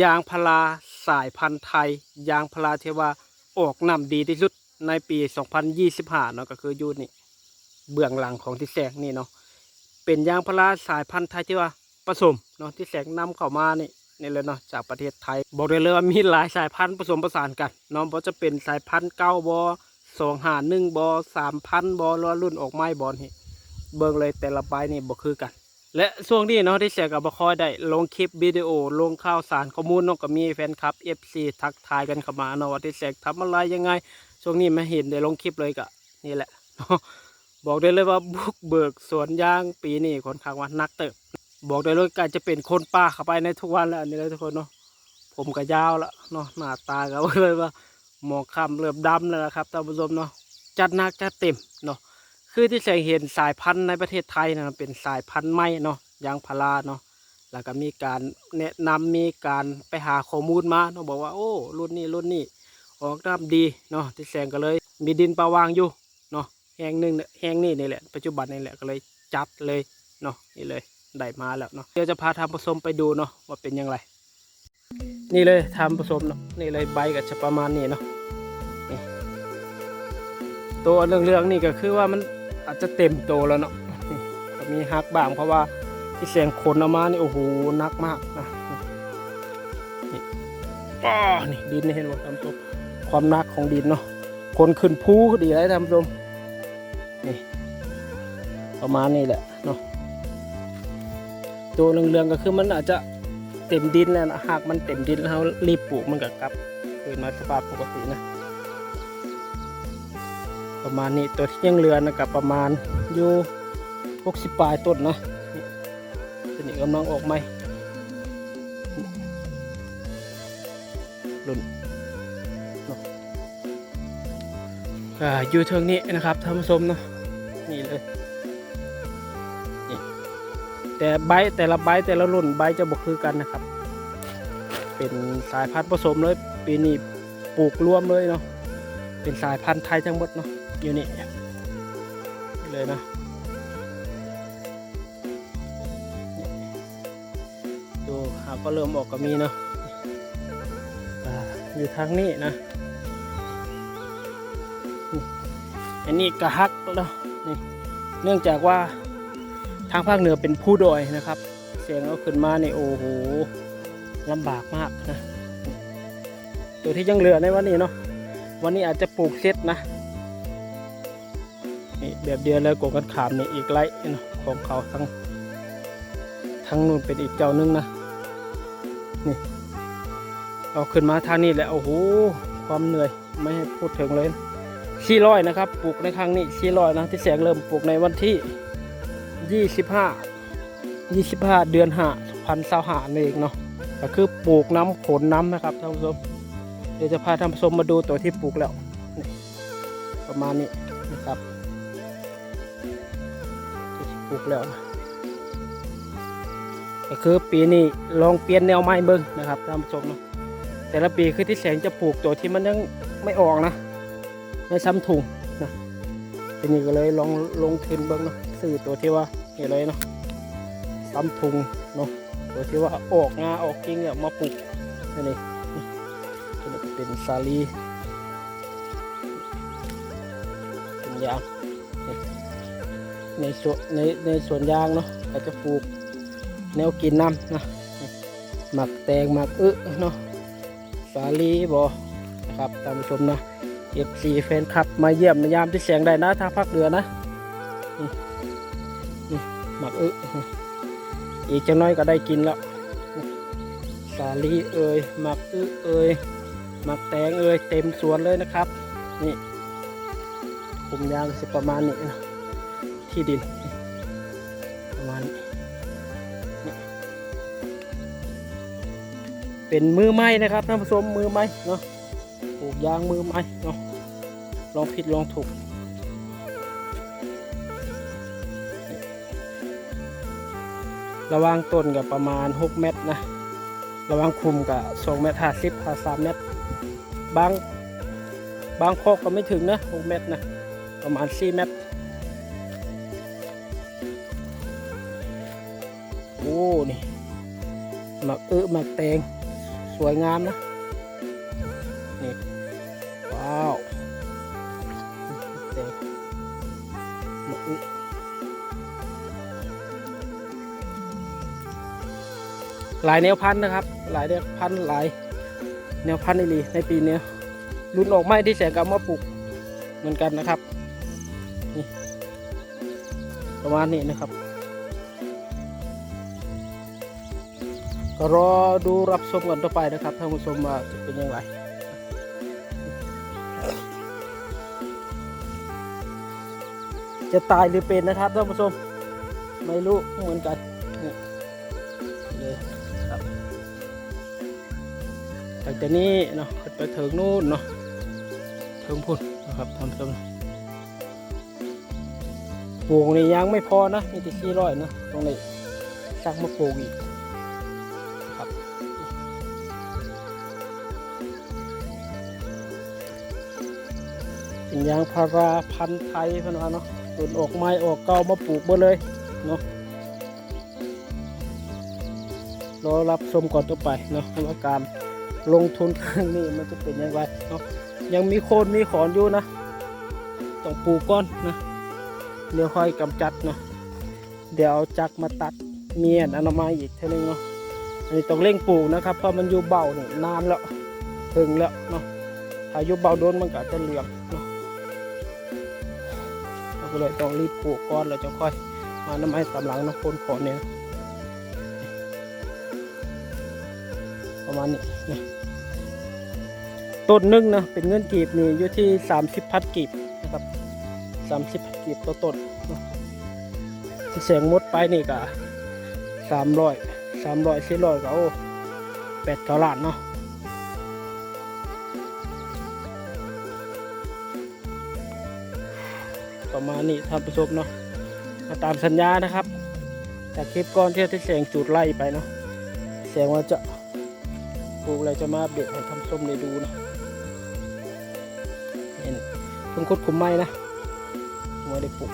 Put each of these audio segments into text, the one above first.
ยางพาราสายพันธุ์ไทย ยางพาราที่ว่าออกนำดีที่สุดในปี 2025เนาะก็คือยูนี่เบื้องหลังของที่แสงนี่เนาะเป็นยางพาราสายพันธุ์ไทยที่ว่าผสมเนาะที่แสงนำเข้ามานี่นี่เลยเนาะจากประเทศไทย บอกได้เลยว่ามีหลายสายพันธุ์ผสมผสานกันเนาะบ่จะเป็นสายพันธุ์เก้าบอสองหาหนึ่งบอสามพันบอรอรุ่นออกไม้บอนี่เบิ่งเลยแต่ละใบนี่บ่คือกัน และช่วงนี้เนาะที่เสียกับบคอยได้ลงคลิปวิดีโอลงข่าวสารข้อมูลเนาะก็มีแฟนคลับ FC ทักทายกันเข้ามาเนาะว่าที่เสียทำอะไรยังไง ช่วงนี้ไม่เห็นได้ลงคลิปเลยกะนี่แหละเนาะบอกได้เลยว่าบุกเบิกสวนยางปีนี้ค่อนข้างว่านักเติบ บอกได้เลยการจะเป็นคนป่าเข้าไปในทุกวันแล้วนนี้เลยทุกคนเนาะผมก็ยาวแล้วเนาะหน้าตาก็บอกเลยว่าหมอกคำเริ่มดำแล้วครับท่านผู้ชมเนาะจัดหนักจัดเต็มเนาะ คือที่แสงเห็นสายพันธุ์ในประเทศไทยนะเป็นสายพันธุ์ใหม่เนาะยางพาราเนาะแล้วก็มีการแนะนำมีการไปหาข้อมูลมาเนาะบอกว่าโอ้รุ่นนี้รุ่นนี้ออกน้ำดีเนาะที่แสงก็เลย มีดินประวางอยู่เนาะแห้งหนึ่งเนี่ยแห้งนี่นี่แหละปัจจุบันนี่แหละก็เลยจัดเลยเนาะนี่เลยได้มาแล้วเนาะเดี๋ยวจะพาทำผสมไปดูเนาะว่าเป็นยังไงนี่เลยทำผสมเนาะนี่เลยใบก็จะประมาณนี้เนาะตัวเรื่องๆนี่ก็คือว่ามัน อาจจะเต็มโตแล้วเนาะก็มีฮักบ้างเพราะว่าที่เสียงขนออกมานี่โอ้โหนักมากนะนี่อ้อนี่ดินเห็นว่าทำตัวความหนักของดินเนาะคนขึ้นภูดีไรทำชมนี่ประมาณนี้แหละเนาะตัวเรื่องๆก็คือมันอาจจะเต็มดินแล้วนะหากมันเต็มดินแล้วเรารีบปลูกมันก็กลับคืนมาสภาพปกตินะ ประมาณนี้ตัวที่ยังเหลือนะครับประมาณอยู่หกสิบปลายต้นนะนี่ตัวนี้กำลังออกใหม่รุ่นเนาะก็อยู่เทิงนี้นะครับท่านผู้ชมเนาะนี่เลยนี่แต่ใบแต่ละใบแต่ละรุ่นใบจะบกคือกันนะครับ เป็นสายพันธุ์ผสมเลยปีนี้ปลูกรวมเลยเนาะเป็นสายพันธุ์ไทยทั้งหมดเนาะ อยู่นี่เลยนะดูหาก็เริ่มออกก็มีเนาะอยู่ทางนี้นะอันนี้กระฮักแล้วนี่เนื่องจากว่าทางภาคเหนือเป็นผู้ดอยนะครับ เสียงเอาขึ้นมาเนี่ยโอ้โหลำบากมากนะตัวที่ยังเหลือในวันนี้เนาะวันนี้อาจจะปลูกเซตนะ แบบเดียวแล้วกงกันขามนี่อีกไล่เนาะของเขาทั้งทั้งนู่นเป็นอีกเจ้านึงนะนี่เอาขึ้นมาทางนี้แหละโอ้โหความเหนื่อยไม่ให้พูดถึงเลยสี่ร้อยนะครับปลูกในครั้งนี้สี่ร้อยนะที่แสงเริ่มปลูกในวันที่ยี่สิบห้ายี่สิบห้าเดือนห้าพันสาหาเองเนาะก็คือปลูกน้ำขนน้ำนะครับท่านผู้ชมเดี๋ยวจะพาท่านผู้ชมมาดูตัวที่ปลูกแล้วประมาณนี้นะครับ ลูกแล้วก็คือปีนี้ลองเปลี่ยนแนวไม้เบิ้งนะครับท่านผู้ชมเนาะแต่ละปีคือที่แสงจะปลูกตัวที่มันยังไม่ออกนะไม่ซ้ำถุงนะทีนี้ก็เลยลองลงทุนเบิ้งเนาะซื้อตัวที่ว่านี่เลยเนาะซ้ำถุงเนาะตัวที่ว่าออกงาออกกิ่งเนี่ยมาปลูกนี่นี่เป็นสาลีเป็นยาง ในสวนในในสวนยางเนาะก็จะปลูกแนวกินน้ำนะหมักแตงหมักอึเนาะสาลีบอนะครับตามผู้ชมนะเอฟซีแฟนคลับมาเยี่ยมมายามที่เสียงได้นะทางภาคเหนือนะหมักอึอีกจังน้อยก็ได้กินแล้วสาลีเอ่ยหมักอึเอ่ยหมักแตงเอ่ยเต็มสวนเลยนะครับ นี่ผมยางสิประมาณนี้นะ ที่ดิน ประมาณนี้เป็นมือไม้นะครับท่านผู้ชมมือไม้เนาะปลูกยางมือไม้เนาะลองผิดลองถูกระวางต้นกับประมาณ 6 เมตรนะ ระวางคุมกับ2เมตรห้าสิบห้าสามเมตร บาง บางโคกก็ไม่ถึงนะ 6 เมตรนะ ประมาณ 4 เมตร โอ้นี่หมักเอหมักแตงสวยงามนะ นี่ ว้าวเด็กมะอึหลายแนวพันธุ์นะครับ หลายแนวพันธุ์หลายแนวพันธุ์อีหลีในปีนี้รุ่นออกไม้ที่แสงกับมาปลูกเหมือนกันนะครับ นี่ ประมาณนี้นะครับ รอดูรับชมกันต่อไปนะครับท่านผู้ชมว่าจะเป็นย่างไรจะตายหรือเป็นนะครับท่านผู้ชมไม่รู้เหมือนกันเลยครับจากจานี้เนาะขึ้นไปถึงนู่นเนาะถึงพุ่นนะครับท่านผู้ชมปลูกนี่ยังไม่พอนะมีแต่ที่ร้อยนะตรงนี้สักมาปลูกอีก เป็นยางพาราพันธุ์ไทยเพื่อนว่าเนาะต้นออกไม้ออกเก่ามาปลูกหมดเลยเนาะรอรับชมก่อนต่อไปเนาะว่าการลงทุนครั้งนี้มันจะเป็นอย่างไรเนาะยังมีโคนมีขอนอยู่นะต้องปลูกก้อนนะเดี๋ยวค่อยกำจัดเนาะเดี๋ยวเอาจักรมาตัดเมียนอนามัยอีกเท่านึงเนาะอันนี้ต้องเร่งปลูกนะครับเพราะมันอยู่เบาเนี่ยนานแล้วถึงแล้วเนาะถ้าอยู่เบาโดนมันก็จะเหลืองเนาะ ก็เลยต้องรีบปลูกก้อนแล้วจะค่อย มาน้ำไม้ตามหลังน้ำพนขอนเนี่ยประมาณนี้นี่ต้นหนึงนะเป็นเงินกีบนี่อยู่ที่สามสิบพันกีบนะครับสามสิบพันกีบต่อต้นเนาะที่แสงมดไปนี่ก็สามร้อยสามร้อยสี่ร้อยก็โอ้แปดเท่าล้านเนาะ ประมาณนี้ท่านผู้ชมเนาะมาตามสัญญานะครับ จากคลิปก่อนที่ที่แสงจุดไล่ไปเนาะแสงว่าจะปลูกอะไรจะมาอัปเดให้ท่านผู้ชมได้ดูนะเห็นเพิ่งคุดคุมไม้นะไม่ได้ปลูก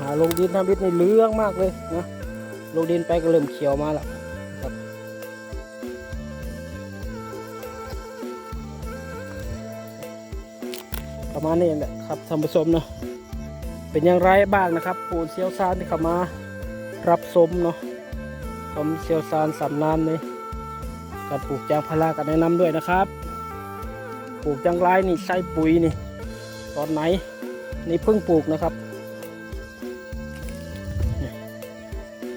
หาลงดินทำดินในเลืองมากเลยนะลงดินไปก็เริ่มเขียวมาแล้ว ประมาณนี้แหละครับท่านผู้ชมเนาะเป็นอย่างไรบ้างนะครับผู้เชี่ยวชาญที่เข้ามารับชมเนาะผมเชี่ยวชาญสำนานในการปลูกยางพารากันแนะนำด้วยนะครับ ปลูกยางไรนี่ใช้ปุ๋ยนี่ ตอนไหนนี่เพิ่งปลูกนะครับ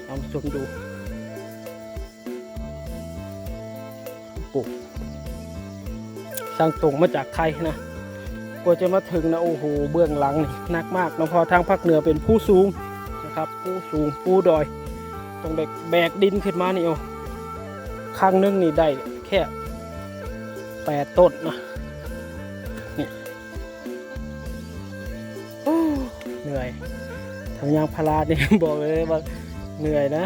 ลองชมดูปลูกสร้างตรงมาจากไทยนะ กว่าจะมาถึงนะโอ้โหเบื้องหลังนี่หนักมากนะพอทางภาคเหนือเป็นผู้สูงนะครับ ผู้สูงผู้ดอยต้องแบกแบกดินขึ้นมานี่โอ้ครั้งหนึงนี่ได้แค่แปดต้นนะนี่เหนื่อยทำยางพารานี่บอกเลยว่าเหนื่อยนะ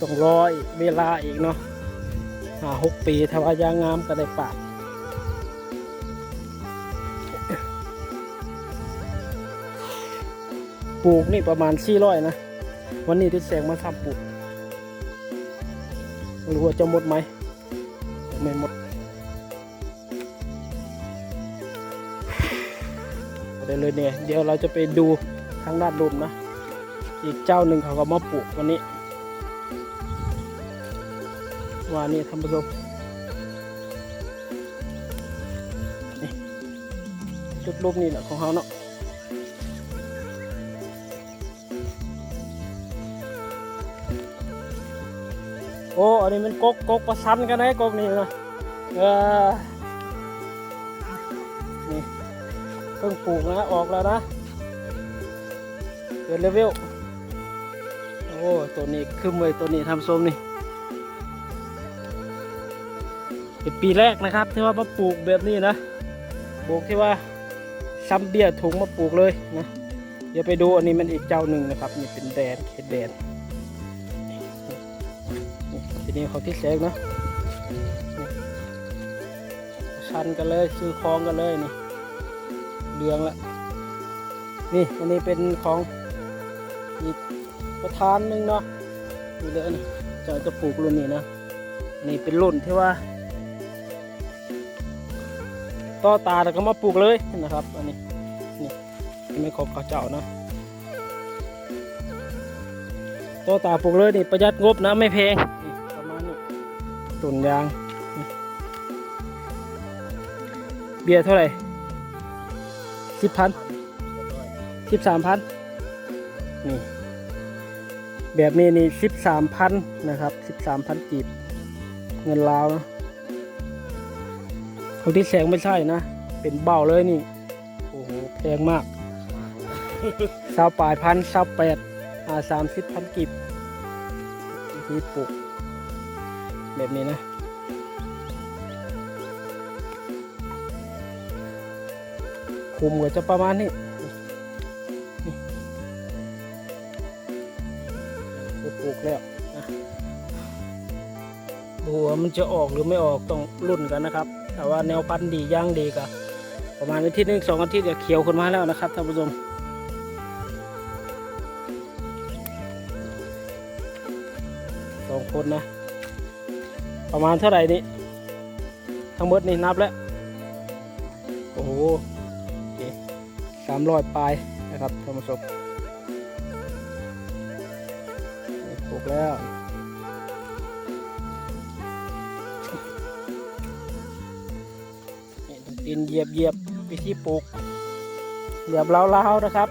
ต้องรออีกเวลาอีกเนาะห้าหกปีถ้าว่ายางงามก็ได้ปาก ปลูกนี่ประมาณสี่ร้อยนะ วันนี้ที่แสงมาทำปลูกไม่รู้ว่าจะหมดไหม ไม่หมดได้เลยเนี่ย เดี๋ยวเราจะไปดูทางด้านลมนะ อีกเจ้าหนึ่งเขาก็มาปลูกวันนี้ว่านี่ท่านผู้ชมนี่จุดลมนี่แหละของเขาเนาะ อ้อันนี้มันกกกกประชันกันนะกกนี่นะเออนี่เพิ่งปลูกนะออกแล้วนะเกิดเลเวลโอ้ตัวนี้คือมวยตัวนี้ทำส้มนี่เป็นปีแรกนะครับที่ว่ามาปลูกแบบนี้นะปลูกที่ว่าซ้ำเบี้ยถุงมาปลูกเลยนะเดี๋ยวไปดูอันนี้มันอีกเจ้าหนึ่งนะครับนี่เป็นแดนเขตแดน ทีนี้เขาที่แสงนะชันกันเลยซื้อคลองกันเลยนี่เรืองละนี่อันนี้เป็นของอีกประธานหนึ่งเนาะนี่เลยนะจะจะปลูกรุ่นนี้นะนนี่เป็นรุ่นที่ว่าต่อตาแล้วก็มาปลูกเลยนะครับ อันนี้นี่ไม่ของเขาเจ้านะต่อตาปลูกเลยนี่ประหยัดงบนะไม่แพงนี่ ต้นยาง เบียร์เท่าไหร่สิบพันสิบสามพันนี่ แบบนี้นี่สิบสามพันนะครับสิบสามพันกีบ เงินลาวนะของที่แสงไม่ใช่นะ เป็นเบ้าเลยนี่ โอ้โห แพงมากสาวปลายพันสาวแปดอาสามสิบพันกีบที่ปลูก แบบนี้นะคุมก็จะประมาณนี้ปลูกแล้วนะดูว่ามันจะออกหรือไม่ออกต้องรุ่นกันนะครับ แต่ว่าแนวพันธุ์ดีย่างดีก็ประมาณอาทิตย์นึงสองอาทิตย์จะเขียวขึ้นมาแล้วนะครับท่านผู้ชมสองคนนะ ประมาณเท่าไหร่นี่ทั้งหมดนี่นับแล้ว โอ้โหสามร้อยปลายนะครับท่านผู้ชมปลูกแล้วนี่ต้องตีนเหยียบเหยียบวิธีปลูกเหยียบเล้าวๆนะครับ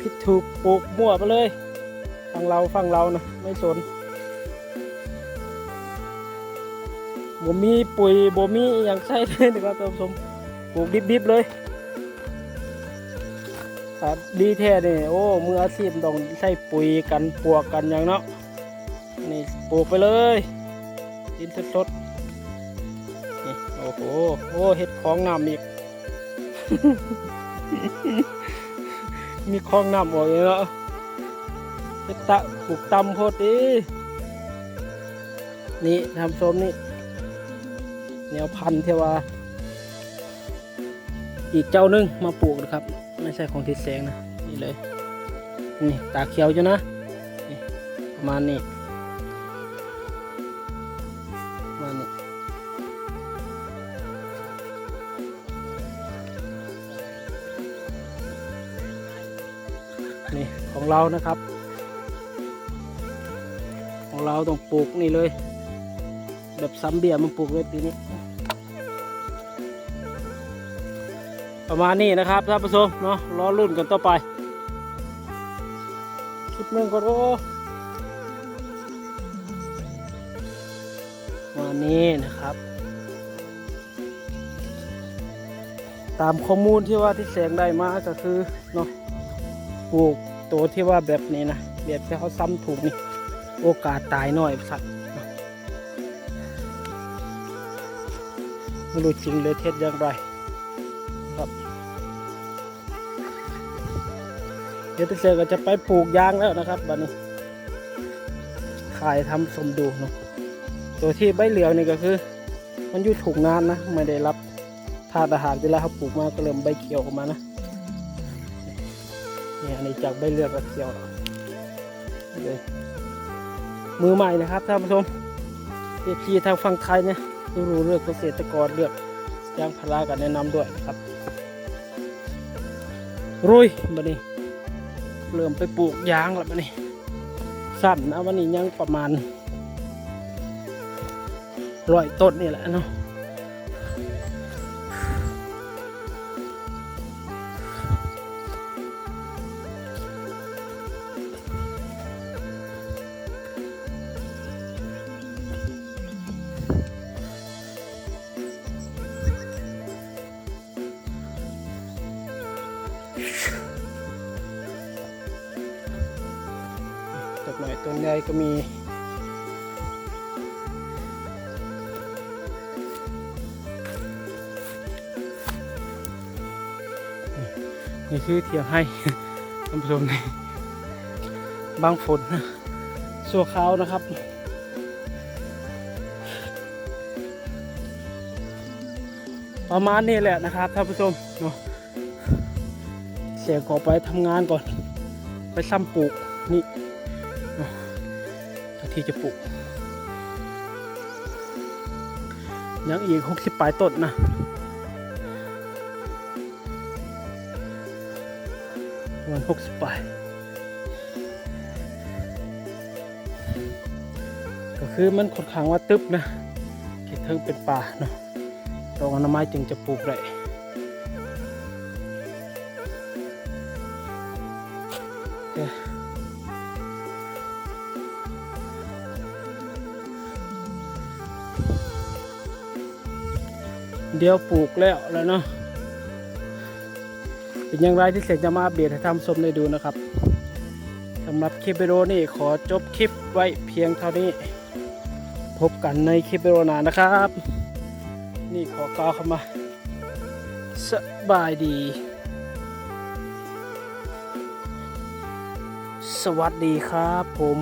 ผิดถูกปลูกมั่วไปเลยฟังเราฟังเรานะไม่สน บ่มีปุ๋ยบ่มีอย่างใส่เลยนะครับท่านผู้ชมปลูกดิบๆเลยครับดีแท้เนี่ยโอ้มืออาชีพต้องใส่ปุ๋ยกันปวกกันอย่างเนาะนี่ปลูกไปเลยดินสดๆนี่โอ้โหโอ้เห็ดของน้ำอีก มีคลองน้ำออกอย่างเนาะเฮ็ดตะปลูกตำโพดดีนี่ทำส้มนี่ แนวพันธุ์ที่ว่า อีกเจ้านึงมาปลูกนะครับ ไม่ใช่ของทิศแสงนะนี่เลยนี่ตาเขียวจ้ะนะนี่ประมาณนี้ประมาณนี้นี่ของเรานะครับ ของเราต้องปลูกนี่เลย แบบซ้ำเบียร์มันปลูกเลยปีนี้ ประมาณนี้นะครับท่านผู้ชมเนาะรอรุ่นกันต่อไป คลิปหนึ่งก็โอ้มานี้นะครับ ตามข้อมูลที่ว่าที่แสงได้มาก็คือเนาะปลูกตัวที่ว่าแบบนี้นะแบบที่เขาซ้ำถูกนี่ โอกาสตายน้อยสัตว์ ไม่รู้จริงเลยเท็จอย่างไรครับเดี๋ยวตเซก็จะไปปลูกยางแล้วนะครับบัดนี้ขายทำสมดูเนาะตัวที่ใบเหลืองนี่ก็คือ มันอยู่ถูกนานนะไม่ได้รับธาตุอาหารเวลาเขาปลูกมาก็เริ่มใบเขียวออกมานะนี่อันนี้จากใบเหลืองก็เขียวเลยมือใหม่นะครับท่านผู้ชมเอพีทางฝั่งไทยเนี่ย รู้เรื่องเกษตรกรเลือกยางพารากันแนะนำด้วยนะครับรุยบันนี้ เริ่มไปปลูกยางแล้วบันนี้สั้นนะวันนี้ยังประมาณร้อยต้นนี่แหละเนาะ จากหน่อยต้นใหญ่ก็มีนี่คือเที่ยวให้ท่านผู้ชมนี่บางฝนนะสัวขาวนะครับ ประมาณนี้แหละนะครับท่านผู้ชมเนาะ เสียงขอไปทำงานก่อน ไปซ้ำปลูกนี่เนที่จะปลูกยังอีกหกสิบปลายต้นนะประมาณหกสิบปลายก็คือมันค่อนข้างว่าตึบนะเขตเทิงเป็นป่าเนาะดอกอนามัยจึงจะปลูกได้ เดี๋ยวปลูกแล้วแล้วเนาะเป็นอย่างไรที่เสร็จจะมาอัปเดให้ท่านผู้ชมได้ดูนะครับสำหรับคลิปวิดีโอนี้ขอจบคลิปไว้เพียงเท่านี้ พบกันในคลิปวิดีโอหน้านะครับ นี่ขอกล่าวคำว่าสบายดี วัสดีครับผม